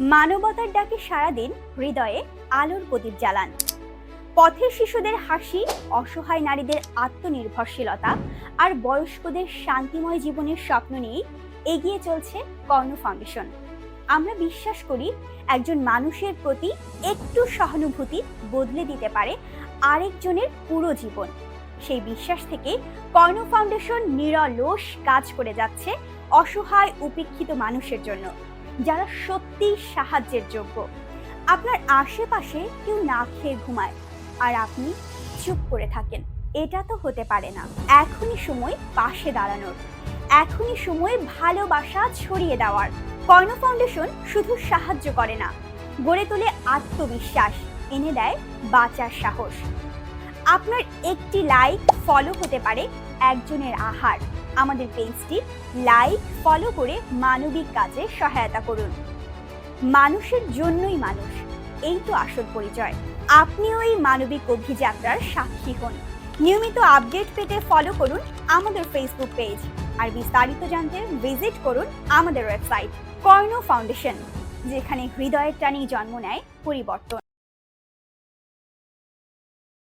মানবতার ডাকে সারা দিন হৃদয়ে আলোর প্রদীপ জ্বালান। পথের শিশুদের হাসি, অসহায় নারীদের আত্মনির্ভরশীলতা আর বয়স্কদের শান্তিময় জীবনের স্বপ্ন নিয়েই এগিয়ে চলছে কর্ণ ফাউন্ডেশন। আমরা বিশ্বাস করি একজন মানুষের প্রতি একটু সহানুভূতি বদলে দিতে পারে আরেকজনের পুরো জীবন। সেই বিশ্বাস থেকে কর্ণ ফাউন্ডেশন নিরলস কাজ করে যাচ্ছে অসহায়, উপেক্ষিত মানুষের জন্য। যারা সত্যি সাহায্যের যোগ্য। আপনার আশেপাশে কেউ না খেয়ে ঘুমায়, আর আপনি চুপ করে থাকেন। এটা তো হতে পারে না। এখনই সময় পাশে দাঁড়ানোর। এখনই সময় ভালোবাসা ছড়িয়ে দেওয়ার। কর্ণ ফাউন্ডেশন শুধু সাহায্য করে না, গড়ে তোলে আত্মবিশ্বাস, এনে দেয় বাঁচার সাহস। আপনার একটি লাইক ফলো হতে পারে একজনের আহার। আমাদের পেজটি লাইক ফলো করে মানবিক কাজে সহায়তা করুন। মানুষের জন্যই মানুষ, এই তো আসল পরিচয়। আপনিও এই মানবিক অভিযাত্রার সাক্ষী হন। নিয়মিত আপডেট পেতে ফলো করুন আমাদের ফেসবুক পেজ আর বিস্তারিত জানতে ভিজিট করুন আমাদের ওয়েবসাইট কর্ণ ফাউন্ডেশন যেখানে হৃদয়ের টানেই জন্ম নেয় পরিবর্তন।